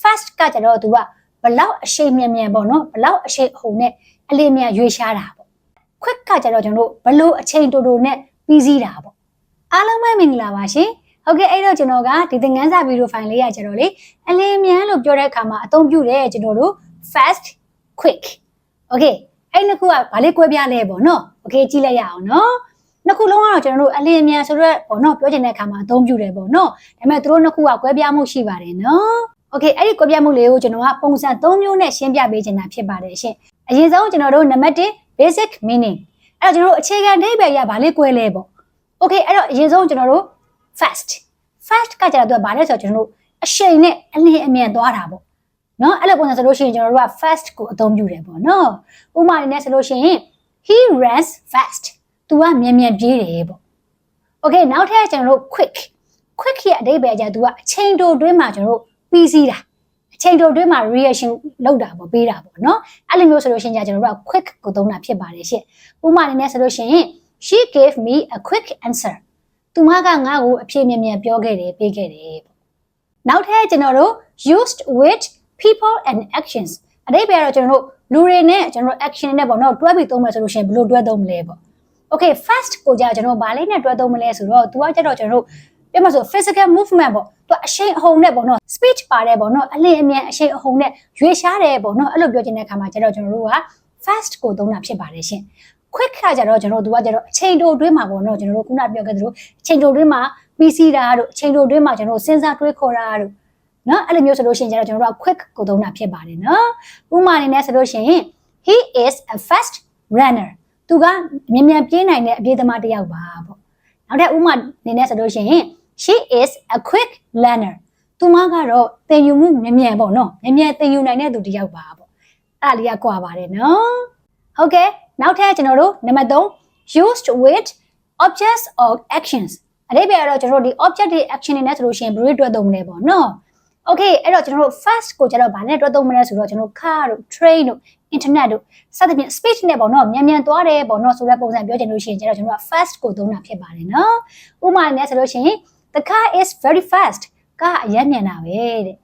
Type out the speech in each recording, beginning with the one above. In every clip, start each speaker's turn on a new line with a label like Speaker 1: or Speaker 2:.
Speaker 1: fast ကကြတော့သူကဘလောက်အရှိန်မြန်မြန်ပေါ့နော်ဘလောက်အရှိန်အဟုန်နဲ့အလေးမြန်ရွေရှားတာပေါ့ quick ကကြတော့ကျွန်တော်တို့ဘလို့အချိန်တူတူနဲ့ပြီးစီးတာပေါ့အားလုံးပဲမင်္ဂလာပါရှင်ဟုတ်ကဲ့အဲ့တော့ကျွန်တော်ကဒီသင်ခန်းစာဗီဒီယိုဖိုင်လေးရကြတော့လေအလေးမြန်လို့ပြောတဲ့အခါမှာအသုံးပြုတယ်ကျွန်တော်တို့ fast quick okay အဲ့နှစ်ခုကဘာလေးကွဲပြားလဲပေါ့နော် okay ကြည့်လိုက်ရအောင်နော်နှစ်ခုလုံးကတော့ကျွန်တော်တို့အလင်းအမြန်ဆိုတော့ပေါ့နော်ပြောချင်တဲ့အခါမှာအသုံးပြုတယ်ပေါ့နော်ဒါပေမဲ့သူတို့နှစ်ခုကကွဲပြားမှုရှိပါတယ်နော် okay အဲ့ဒီကွဲပြားမှုလေးကိုကျွန်တော်ကပုံစံ၃မျိုးနဲ့ရှင်းပြပေးချင်တာဖြစ်ပါတယ်ရှင်အရင်ဆုံးကျွန်တော်တို့နံပါတ်1 basic meaning အဲ့တော့ကျွန်တော်တို့အခြေခံအဓိပ္ပာယ်ရဘာလေးကွဲလဲပေါ့ okay အဲ့တော့အရင်ဆုံးကျွန်တော်တို့ fast fast ကကြတော့သူကဘာလဲဆိုတော့ကျွန်တော်တို့အရှိန်နဲ့အလင်းအမြန်သွားတာပေါ့နော်အဲ့လိုပုံစံဆိုလို့ရှိရင်ကျွန်တော်တို့က fast ကိုအသုံးပြုတယ်ပေါ့နော်ဥပမာအနေနဲ့ဆိုလို့ရှိရင် he runs fast သူကမြန်မြန်ပြေးတယ်ပေါ့ okay နောက်ထပ်ကျွန်တော်တို့ quick quick ရဲ့အဓိပ္ပာယ်ကသူကအချိန်တိုတွင်းမှာကျွန်တော်တို့ ပြီးစီးတာအချိန်တိုတွင်းမှာ reaction လုပ်တာပေါ့ပေးတာပေါ့နော်အဲ့လိုမျိုးဆိုလို့ရှိရင်ကျွန်တော်တို့က quick ကိုသုံးတာဖြစ်ပါတယ်ရှင့်ဥပမာအနေနဲ့ဆိုလို့ရှိရင် she gave me a quick answer သူမကငါ့ကိုအဖြေမြန်မြန်ပြောခဲ့တယ်ပေးခဲ့တယ်ပေါ့နောက်ထပ်ကျွန်တော်တို့ used with people and actions အဓိပ္ပာယ်ကတော့ကျွန်တော်တို့လူတွေနဲ့ကျွန်တော်တို့ action နဲ့ပေါ့နော်တွဲပြီးသုံးမယ်ဆိုလို့ရှိရင်ဘယ်လိုတွဲသုံးမလဲပေါ့ okay fast ကိုကြာကျွန်တော်ဗာလေးနဲ့တွဲသုံးမလဲဆိုတော့ तू ကကြတော့ကျွန်တော်တို့ ပြောမှဆို physical movement ပေါ့ तू အရှိန်အဟုန်နဲ့ပေါ့နော် speech ပါတယ်ပေါ့နော်အလင်းအမြန်အရှိန်အဟုန်နဲ့ရွေရှားတယ်ပေါ့နော်အဲ့လိုပြောချင်တဲ့အခါမှာကျတော့ကျွန်တော်တို့က fast ကိုသုံးတာဖြစ်ပါတယ်ရှင် quick ခါကြတော့ကျွန်တော်တို့ तू ကကြတော့အချိန်တိုတွင်းမှာပေါ့နော်ကျွန်တော်တို့ခုနပြောခဲ့သလိုအချိန်တိုတွင်းမှာပြီးစီးတာတို့အချိန်တိုတွင်းမှာကျွန်တော်တို့စဉ်းစားတွေးခေါ်တာတို့နော်အဲ့လိုမျိုးဆိုလို့ရှိရင်ကျတော့ကျွန်တော်တို့က quick ကိုသုံးတာဖြစ်ပါတယ်နော်ဥပမာအနေနဲ့ဆိုလို့ရှိရင် he is a fast runner သူကမြန်မြန်ပြေးနိုင်တဲ့အပြေးသမားတစ်ယောက်ပါပေါ့နောက်ထပ်ဥပမာအနေနဲ့ဆိုလို့ရှိရင် she is a quick learner သူမကတော့သင်ယူမှုမြန်မြန်ပေါ့နော်မြန်မြန်သင်ယူနိုင်တဲ့သူတစ်ယောက်ပါပေါ့အဲ့ဒါလေးကကွာပါတယ်နော်ဟုတ်ကဲ့နောက်ထပ်ကျွန်တော်တို့နံပါတ်3 used with objects or actions အဓိပ္ပာယ်ကတော့ကျွန်တော်တို့ဒီ object တွေ action တွေနဲ့ဆိုလို့ရှိရင်ဘယ်လိုတွဲသုံးမလဲပေါ့နော် okay အဲ့တော့ကျွန်တော်တို့ fast ကိုကျတော့ဗာနဲ့တွဲသုံးမလဲဆိုတော့ကျွန်တော်တို့ car တို့ train တို့ internet တို့စသဖြင့် speech နဲ့ပေါ့နော်မြန်မြန်သွားတယ်ပေါ့နော်ဆိုတဲ့ပုံစံပြောချင်လို့ရှိရင်ကျတော့ကျွန်တော်က fast ကိုသုံးတာဖြစ်ပါတယ်နော်ဥပမာနဲ့ဆိုလို့ရှိရင် the car is very fast ကားအရင်မြန်တာပဲတဲ့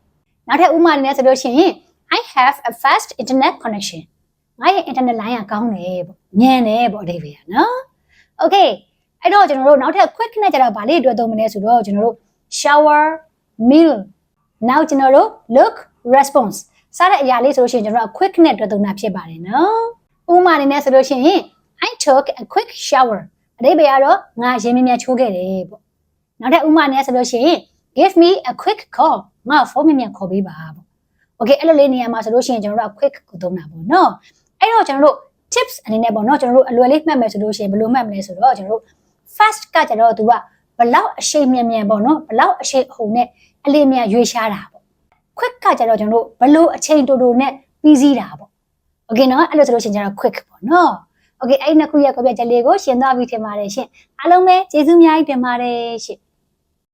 Speaker 1: နောက်ထပ်ဥပမာနဲ့ဆိုလို့ရှိရင် I have a fast internet connection ငါရဲ့ internet line ကကောင်းတယ်ပေါ့မြန်တယ်ပေါ့အဓိပ္ပာယ်ကနော် okay အဲ့တော့ကျွန်တော်တို့နောက်ထပ် quick နဲ့ကျတော့ဗာလေးအတွက်သုံးမလဲဆိုတော့ကျွန်တော်တို့ shower meal နောက်ကျွန်တော်တို့ look response စတဲ့အရာလေးဆိုလို့ရှိရင်ကျွန်တော်တို့ quick နဲ့တွေ့သုံးတာဖြစ်ပါတယ်နော်ဥပမာအနေနဲ့ဆိုလို့ရှိရင် I took a quick shower အဓိပ္ပာယ်ကတော့ငါရင်မြင်မြချိုးခဲ့တယ်ပေါ့ နောက်ထပ်ဥပမာအနေနဲ့ဆိုလို့ရှိရင် give me a quick call ငါဖုန်းမြင်မြခေါ်ပေးပါပေါ့ okay အဲ့လိုလေးနေရာမှာဆိုလို့ရှိရင်ကျွန်တော်တို့က quick ကိုသုံးတာပေါ့နော်အဲ့တော့ကျွန်တော်တို့ tips အနေနဲ့ပေါ့နော်ကျွန်တော်တို့အလွယ်လေးမှတ်မယ်ဆိုလို့ရှိရင်ဘယ်လိုမှတ်မလဲဆိုတော့ကျွန်တော်တို့ fast ကကျတော့သူကဘလောက်အရှိန်မြန်မြန်ပေါ့နော်ဘလောက်အရှိန်အဟုန်နဲ့အလေးမြန်ရွေရှားတာပေါ့ quick ကကြတော့ကျွန်တော်တို့ဘလို့အချိန်တူတူနဲ့ပြီးစီးတာပေါ့ okay နော်အဲ့လိုဆိုလို့ရှိရင်ကျတော့ quick ပေါ့နော် okay အဲ့ဒီနှစ်ခုရဲ့ကွဲပြားချက်လေးကိုရှင်းသွားပြီထင်ပါတယ်ရှင်အားလုံးပဲကျေးဇူးအများကြီးတင်ပါတယ်ရှင်